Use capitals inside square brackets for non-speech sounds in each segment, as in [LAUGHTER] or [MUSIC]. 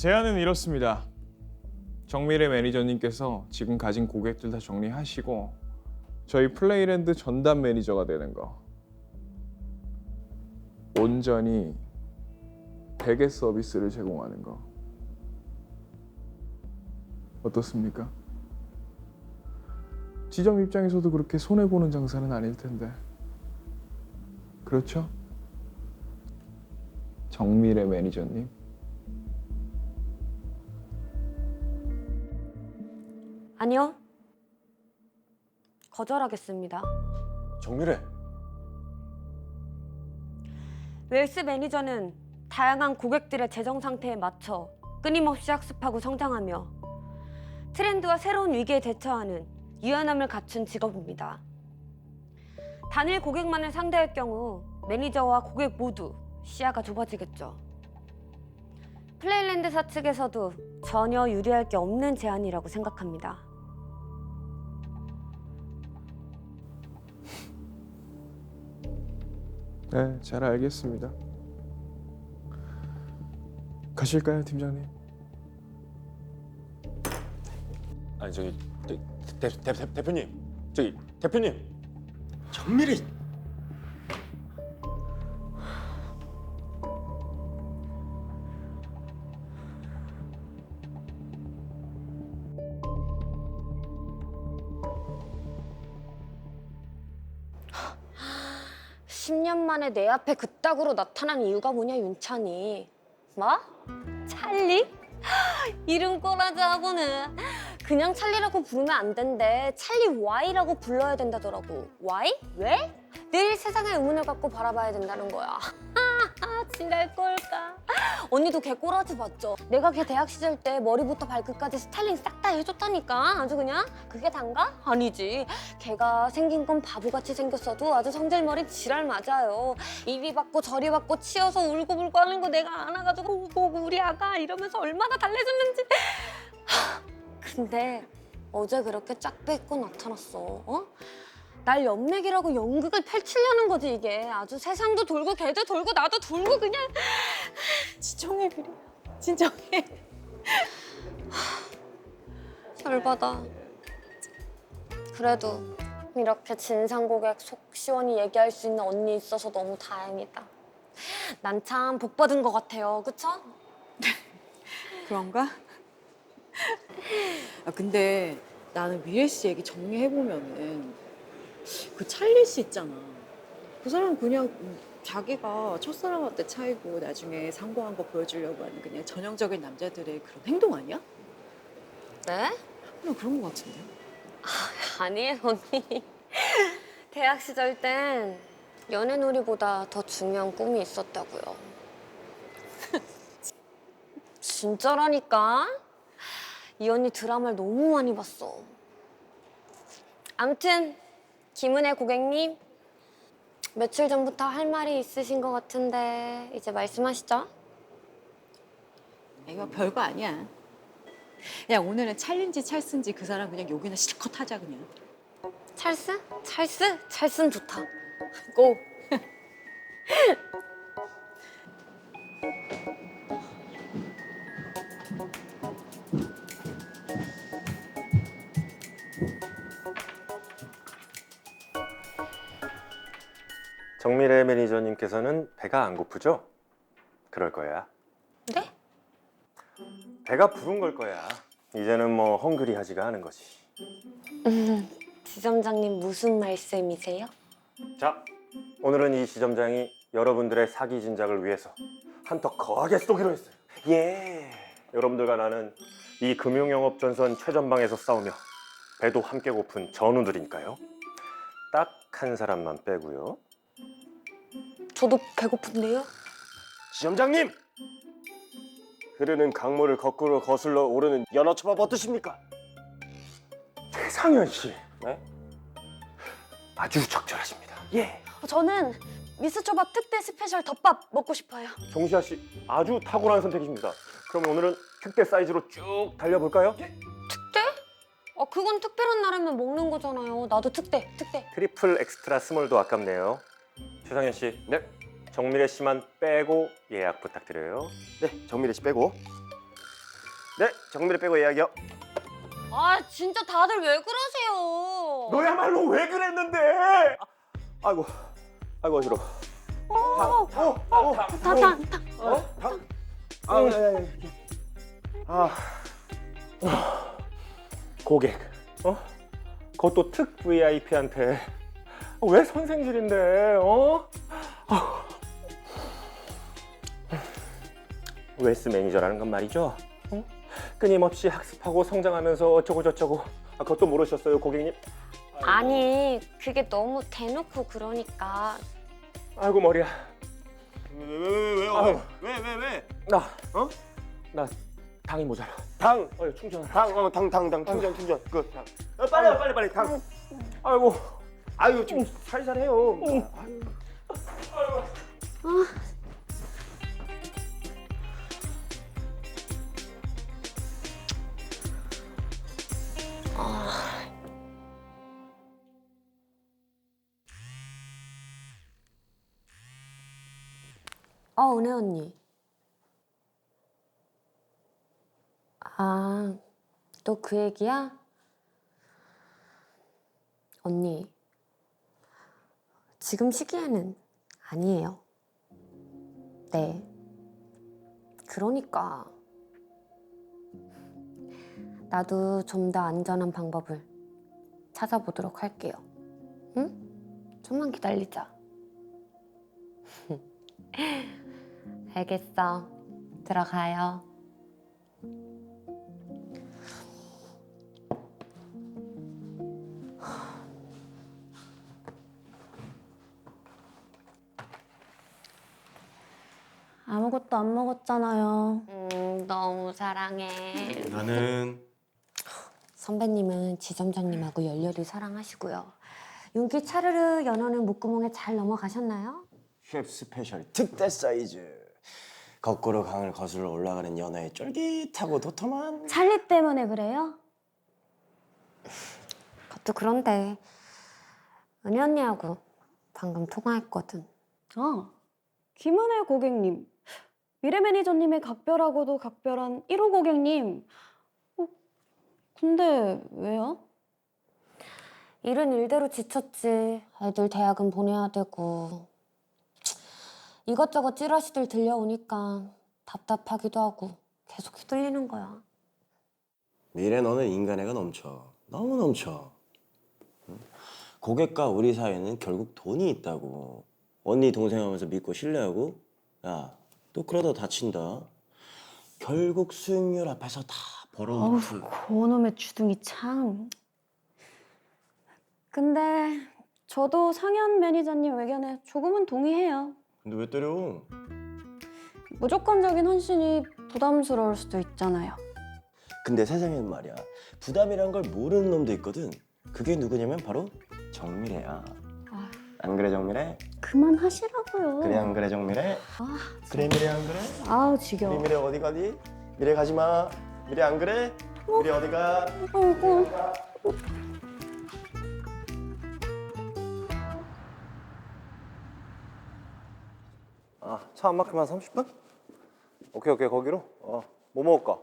제안은 이렇습니다. 정미래 매니저님께서 지금 가진 고객들 다 정리하시고 저희 플레이랜드 전담 매니저가 되는 거. 온전히 베개 서비스를 제공하는 거. 어떻습니까? 지점 입장에서도 그렇게 손해 보는 장사는 아닐 텐데. 그렇죠? 정미래 매니저님. 아니요. 거절하겠습니다. 정미래. 웰스 매니저는 다양한 고객들의 재정 상태에 맞춰 끊임없이 학습하고 성장하며 트렌드와 새로운 위기에 대처하는 유연함을 갖춘 직업입니다. 단일 고객만을 상대할 경우 매니저와 고객 모두 시야가 좁아지겠죠. 플레이랜드사 측에서도 전혀 유리할 게 없는 제안이라고 생각합니다. 네, 잘 알겠습니다. 가실까요, 팀장님? 아니 저기 대, 대, 대, 대, 대표님 저기 대표님 정밀히 3년 만에 내 앞에 그따구로 나타난 이유가 뭐냐, 윤찬이. 뭐? 찰리? [GASPS] 이름 꼬라지하고는 그냥 찰리라고 부르면 안 된대. 찰리 Y라고 불러야 된다더라고. Y? 왜? 늘 세상의 의문을 갖고 바라봐야 된다는 거야. 진짜 꼴까 [GASPS] 언니도 걔 꼬라지 봤죠? 내가 걔 대학 시절 때 머리부터 발끝까지 스타일링 싹 다 해줬다니까 아주 그냥 그게 단가? 아니지 걔가 생긴 건 바보같이 생겼어도 아주 성질머리 지랄 맞아요. 이리 받고 저리 받고 치여서 울고불고 하는 거 내가 안아가지고 보고 우리 아가 이러면서 얼마나 달래줬는지. 하, [SIGHS] 근데 어제 그렇게 짝 뺏고 나타났어. 어? 날 연맥이라고 연극을 펼치려는 거지 이게 아주 세상도 돌고 걔도 돌고 나도 돌고 그냥 지정해 비리. 진정해. 열받아. 그래도 이렇게 진상 고객 속 시원히 얘기할 수 있는 언니 있어서 너무 다행이다. 난 참 복 받은 것 같아요. 그쵸? [LAUGHS] 그런가? 아 근데 나는 미래 씨 얘기 정리해 보면은 그 찰리 씨 있잖아. 그 사람 그냥 음, 자기가 첫사랑한테 차이고 나중에 성공한 거 보여주려고 하는 그냥 전형적인 남자들의 그런 행동 아니야? 네? 그냥 그런 거 같은데. 아니에요, 언니. [LAUGHS] 대학 시절 땐 연애 놀이보다 더 중요한 꿈이 있었다고요. [LAUGHS] 진짜라니까? 이 언니 드라마를 너무 많이 봤어. 암튼 김은혜 고객님 며칠 전부터 할 말이 있으신 것 같은데 이제 말씀하시죠. 이거 별거 아니야. 야 오늘은 찰린지 찰슨지 그 사람 그냥 욕이나 실컷 하자 그냥. 찰스? 찰스? 찰스는 좋다. 고! [LAUGHS] 정미래 매니저님께서는 배가 안 고프죠? 그럴 거야. 네? 배가 부른 걸 거야. 이제는 뭐 헝그리 하지가 않은 거지. 음, 지점장님 무슨 말씀이세요? 자, 오늘은 이 지점장이 여러분들의 사기 진작을 위해서 한턱 거하게 쏘기로 했어요. 예. 여러분들과 나는 이 금융영업 전선 최전방에서 싸우며 배도 함께 고픈 전우들이니까요. 딱 한 사람만 빼고요. 저도 배고픈데요? 지점장님! 흐르는 강물을 거꾸로 거슬러 오르는 연어 초밥 어떠십니까? 최상현 씨. 네? 아주 적절하십니다. 예. 저는 미스초밥 특대 스페셜 덮밥 먹고 싶어요. 정시아 씨 아주 탁월한 선택이십니다. 그럼 오늘은 특대 사이즈로 쭉 달려볼까요? 특대? 아, 그건 특별한 날에만 먹는 거잖아요. 나도 특대, 특대. 트리플 엑스트라 스몰도 아깝네요. 최상현 씨, 네. 정미래 씨만 빼고 예약 부탁드려요. 네, 정미래 씨 빼고 네, 정미래 빼고 예약이요. 아 진짜 다들 왜 그러세요? 너야말로 왜 그랬는데? 아, 아이고, 아이고 어지러. 어, 어, 어, 다, 다, 다. 어? 당? 아, 예, 예, 아, 고객, 어? 그것도 특 VIP한테 왜 선생질인데, 어? 아. 웨스 매니저라는 건 말이죠. 어? 끊임없이 학습하고 성장하면서 어쩌고 저쩌고. 아, 그것도 모르셨어요, 고객님? 아니 그게 너무 대놓고 그러니까 아이고 머리야. 왜왜왜 아유. 왜왜 왜? 나, 어? 나 당이 모자라. 당, 어, 충전. 당, 어, 당, 당, 당, 충전, 충전. 그 당. 어, 빨리, 와, 빨리, 빨리, 당. 아이고. 아유, 좀 살살해요. 어. 은혜 언니. 아 또 그 얘기야? 언니 지금 시기에는 아니에요 네 그러니까 나도 좀 더 안전한 방법을 찾아보도록 할게요 응? 좀만 기다리자 [LAUGHS] 알겠어. 들어가요. 아무것도 안 먹었잖아요. 음, 너무 사랑해. 나는 선배님은 지점장님하고 열렬히 사랑하시고요. 윤기 차르르 연어는 목구멍에 잘 넘어가셨나요? 셰프 스페셜 특대 사이즈. 거꾸로 강을 거슬러 올라가는 연어의 쫄깃하고 도톰한 찰리 때문에 그래요? 그것도 그런데 은희 언니하고 방금 통화했거든. 아, 김은혜 고객님. 미래 매니저님의 각별하고도 각별한 1호 고객님. 어, 근데 왜요? 일은 일대로 지쳤지. 애들 대학은 보내야 되고. 이것저것 찌라시들 들려오니까 답답하기도 하고 계속 휘둘리는 거야. 미래 너는 인간애가 넘쳐. 너무 넘쳐. 응? 고객과 우리 사이에는 결국 돈이 있다고. 언니 동생 하면서 믿고 신뢰하고. 야, 또 그러다 다친다. 결국 수익률 앞에서 다 벌어놓고. 그놈의 주둥이 참. 근데 저도 상현 매니저님 의견에 조금은 동의해요. 근데 왜 때려? 무조건적인 헌신이 부담스러울 수도 있잖아요. 근데 세상엔 말이야. 부담이란 걸 모르는 놈도 있거든. 그게 누구냐면 바로 정미래야. 아. 안 그래 정미래? 그만하시라고요. 그래 안 그래 정미래? 아, 그래 미래 안 그래? 우리 지겨워. 미래 어디 가니? 미래 가지 마. 미래 안 그래? 미래 어디 가? 아이고. 아, 차 안 막히면 한 30분? 오케이, 오케이, 거기로. 어, 뭐 먹을까?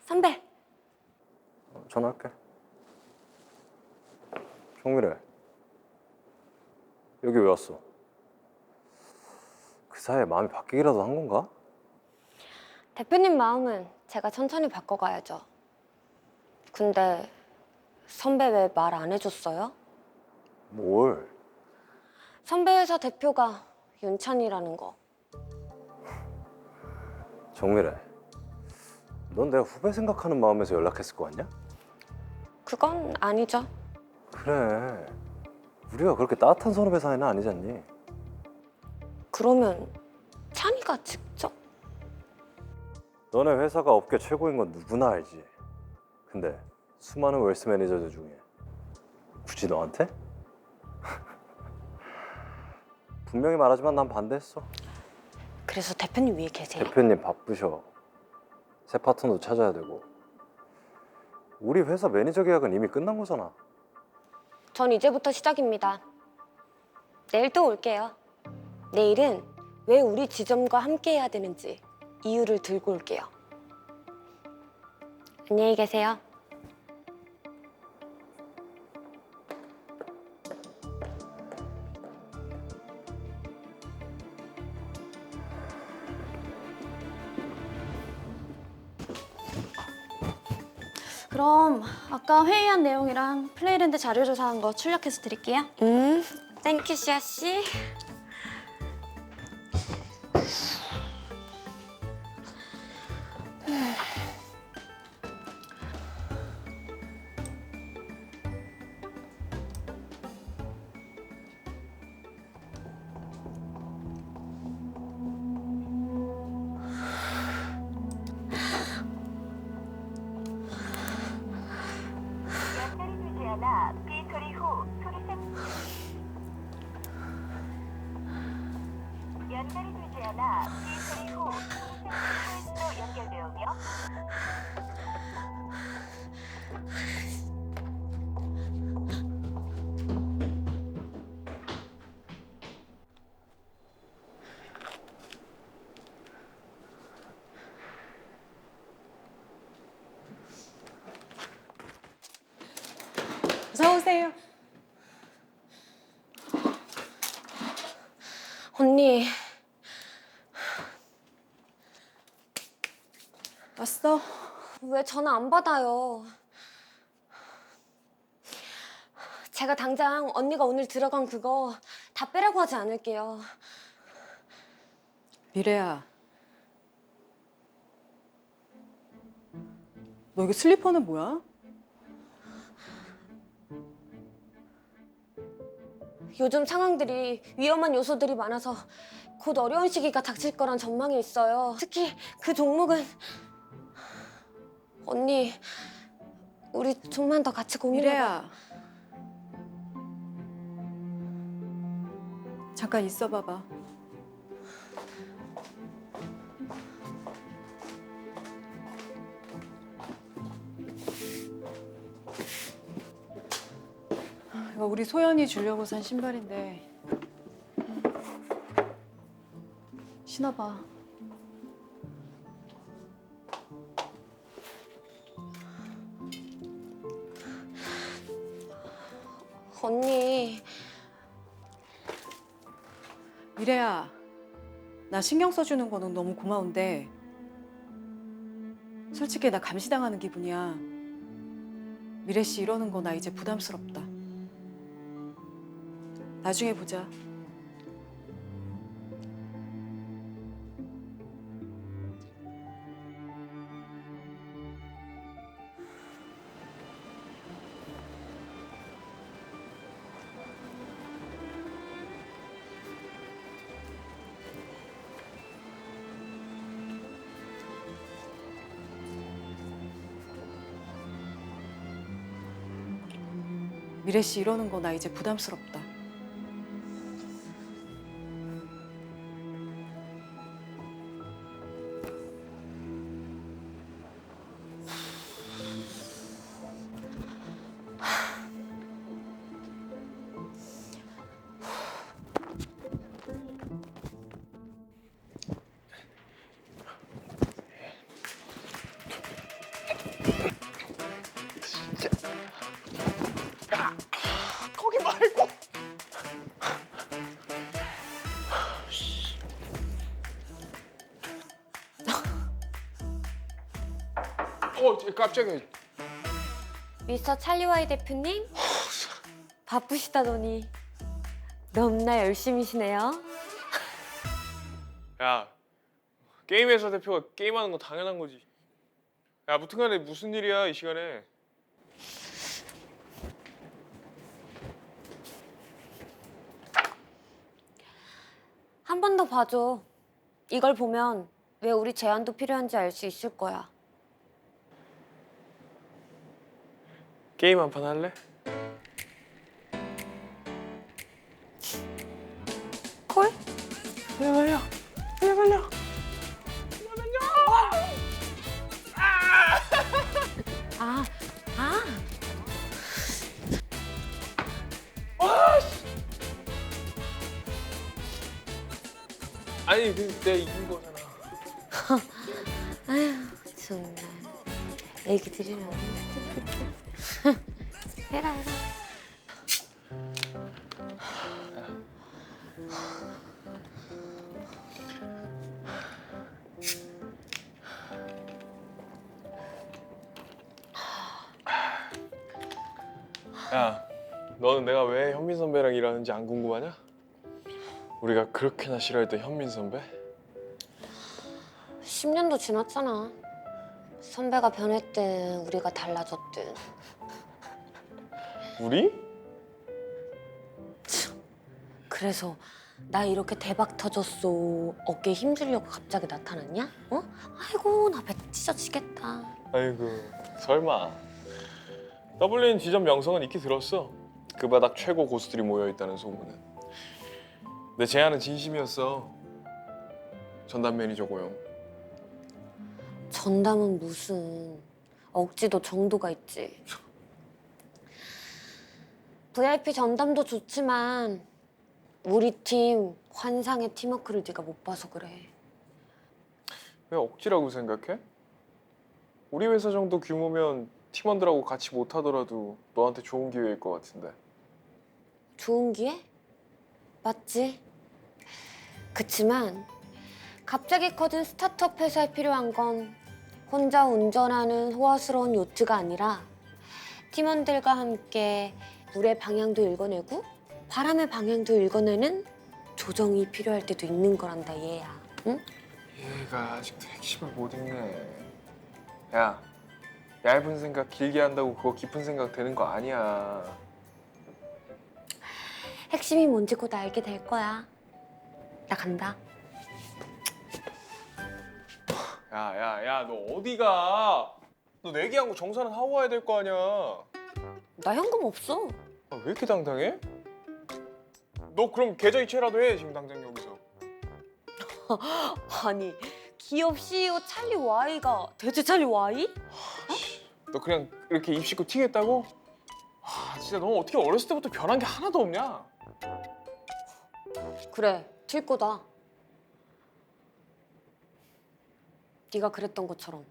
선배, 어, 전화할게. 정미래. 여기 왜 왔어? 그 사이에 마음이 바뀌기라도 한 건가? 대표님 마음은 제가 천천히 바꿔가야죠. 근데 선배 왜 말 안 해줬어요? 뭘? 선배 회사 대표가 윤찬이라는 거. 정미래. 넌 내가 후배 생각하는 마음에서 연락했을 거 같냐? 그건 아니죠. 그래. 우리가 그렇게 따뜻한 선후배 사이는 아니잖니. 그러면 찬이가 직접? 너네 회사가 업계 최고인 건 누구나 알지. 근데 수많은 웰스 매니저들 중에 굳이 너한테? [LAUGHS] 분명히 말하지만 난 반대했어. 그래서 대표님 위에 계세요? 대표님 바쁘셔. 새 파트너도 찾아야 되고. 우리 회사 매니저 계약은 이미 끝난 거잖아. 전 이제부터 시작입니다. 내일 또 올게요. 내일은 왜 우리 지점과 함께 해야 되는지 이유를 들고 올게요. 안녕히 계세요. 아까 회의한 내용이랑 플레이랜드 자료 조사한 거 출력해서 드릴게요. 음, 땡큐 시아 씨. 오세요. 언니, 왔어? 왜 전화 안 받아요? 제가 당장 언니가 오늘 들어간 그거 다 빼라고 하지 않을게요. 미래야. 너 이거 슬리퍼는 뭐야? 요즘 상황들이 위험한 요소들이 많아서 곧 어려운 시기가 닥칠 거란 전망이 있어요. 특히 그 종목은 언니 우리 좀만 더 같이 고민해. 미래야. 잠깐 있어 봐봐. 이거 우리 소연이 주려고 산 신발인데 신어봐. 언니 미래야, 나 신경 써주는 거는 너무 고마운데 솔직히 나 감시당하는 기분이야. 미래 씨 이러는 거 나 이제 부담스럽다. 나중에 보자. 미래 씨 이러는 거 나 이제 부담스럽다. 깜짝이야. 미스터 찰리와이 대표님 바쁘시다더니 너무나 열심히시네요. [LAUGHS] 야 게임회사 대표가 게임하는 거 당연한 거지. 야 무튼간에 무슨 일이야 이 시간에? 한 번 더 봐줘. 이걸 보면 왜 우리 제안도 필요한지 알 수 있을 거야. 게임 한 판 할래? 콜? 제발요. 제발요. 아, 아. 아니 그 내가 이긴 거잖아. [LAUGHS] 아휴 정말 애기들이랑 해라 해라 야, 너는 내가 왜 현민 선배랑 일하는지 안 궁금하냐? 우리가 그렇게나 싫어했던 현민 선배? 10년도 지났잖아 선배가 변했든 우리가 달라졌든 우리? 그래서 나 이렇게 대박 터졌어 어깨에 힘주려고 갑자기 나타났냐? 어? 아이고 나 배 찢어지겠다 아이고 설마 더블린 지점 명성은 익히 들었어 그 바닥 최고 고수들이 모여있다는 소문은 내 제안은 진심이었어 전담 매니저 고용 전담은 무슨 억지도 정도가 있지. VIP 전담도 좋지만 우리 팀 환상의 팀워크를 네가 못 봐서 그래. 왜 억지라고 생각해? 우리 회사 정도 규모면 팀원들하고 같이 못 하더라도 너한테 좋은 기회일 것 같은데 좋은 기회? 맞지? 그치만 갑자기 커진 스타트업 회사에 필요한 건 혼자 운전하는 호화스러운 요트가 아니라 팀원들과 함께 물의 방향도 읽어내고 바람의 방향도 읽어내는 조정이 필요할 때도 있는 거란다 얘야. 응? 얘가 아직도 핵심을 못 읽네 야 얇은 생각 길게 한다고 그거 깊은 생각 되는 거 아니야 핵심이 뭔지 곧 알게 될 거야. 나 간다. 야 야 야 너 어디가 너 내기한 거 정산은 하고 와야 될 거 아니야 나 현금 없어. 아, 왜 이렇게 당당해? 너 그럼 계좌 이체라도 해 지금 당장 여기서 [LAUGHS] 아니 기업 CEO 찰리 Y가 대체 찰리 Y? 너 그냥 이렇게 입 씻고 튀겠다고? 아 진짜 너 어떻게 어렸을 때부터 변한 게 하나도 없냐? 그래 튈 거다. 네가 그랬던 것처럼.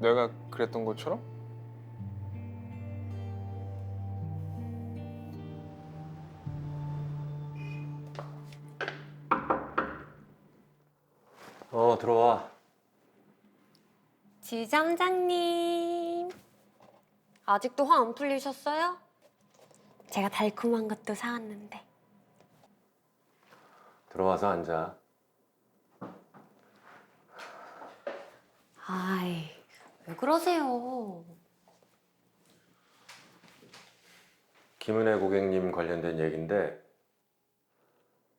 내가 그랬던 것처럼? 어 들어와. 지점장님 아직도 화 안 풀리셨어요? 제가 달콤한 것도 사왔는데. 들어와서 앉아. 아이 왜 그러세요? 김은혜 고객님 관련된 얘기인데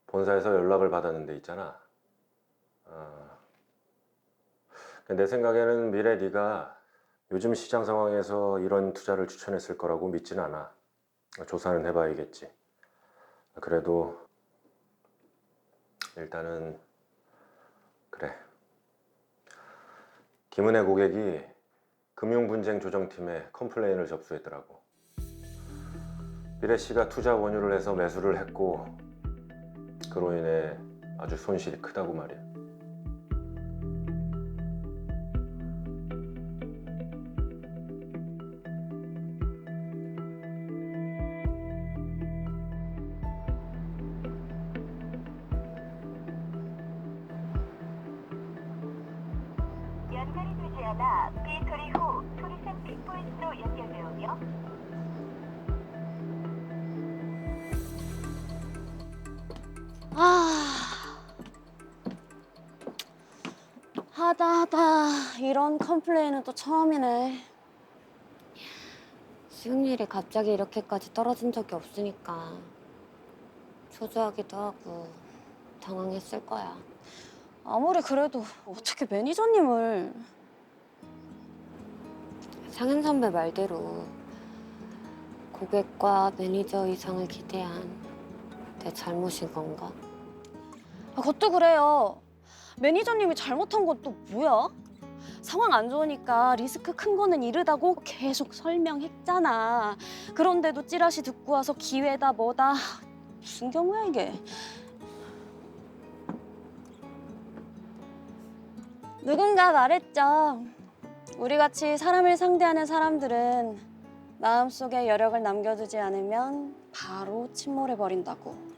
본사에서 연락을 받았는데 있잖아. 어, 내 생각에는 미래 네가 요즘 시장 상황에서 이런 투자를 추천했을 거라고 믿진 않아. 조사는 해봐야겠지. 그래도 일단은 그래. 김은혜 고객이 금융분쟁 조정팀에 컴플레인을 접수했더라고. 미래 씨가 투자 원유를 해서 매수를 했고 그로 인해 아주 손실이 크다고 말이야. 하다 하다 이런 컴플레인은 또 처음이네. 수익률이 갑자기 이렇게까지 떨어진 적이 없으니까 초조하기도 하고 당황했을 거야. 아무리 그래도 어떻게 매니저님을 상현 선배 말대로 고객과 매니저 이상을 기대한 내 잘못인 건가? 아, 그것도 그래요. 매니저님이 잘못한 건 또 뭐야? 상황 안 좋으니까 리스크 큰 거는 이르다고 계속 설명했잖아. 그런데도 찌라시 듣고 와서 기회다 뭐다. 무슨 경우야 이게? 누군가 말했죠. 우리 같이 사람을 상대하는 사람들은 마음속에 여력을 남겨두지 않으면 바로 침몰해 버린다고.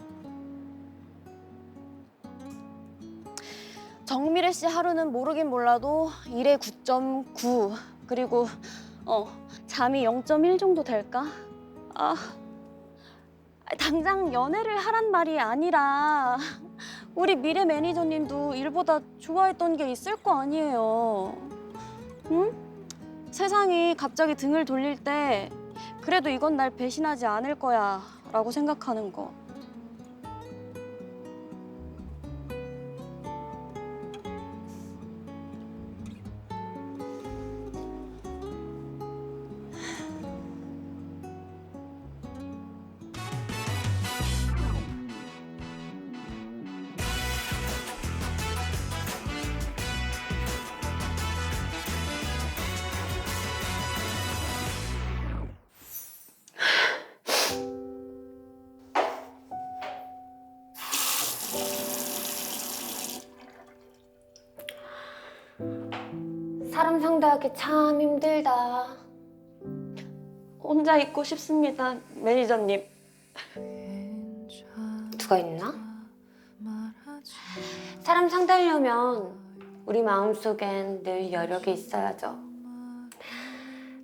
정미래 씨 하루는 모르긴 몰라도 일에 9.9 그리고 어 잠이 0.1 정도 될까? 아 당장 연애를 하란 말이 아니라 우리 미래 매니저님도 일보다 좋아했던 게 있을 거 아니에요. 응? 세상이 갑자기 등을 돌릴 때 그래도 이건 날 배신하지 않을 거야 라고 생각하는 거. 상대하기 참 힘들다. 혼자 있고 싶습니다, 매니저님. 누가 있나? 사람 상대하려면 우리 마음속엔 늘 여력이 있어야죠.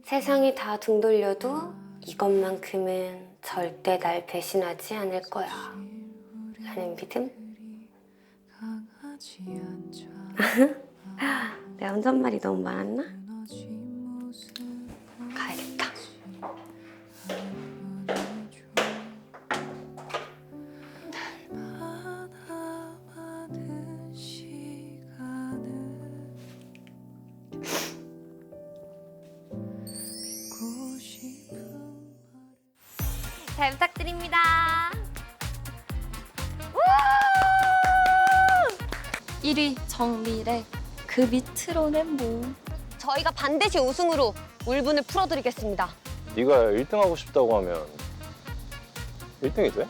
세상이 다 등 돌려도 이것만큼은 절대 날 배신하지 않을 거야. 라는 믿음? [LAUGHS] 내 혼잣말이 너무 많았나? 가야겠다. 잘 부탁드립니다. 1위 정미래. 그 밑으로는 뭐. 저희가 반드시 우승으로 울분을 풀어드리겠습니다. 네가 1등 하고 싶다고 하면 1등이 돼?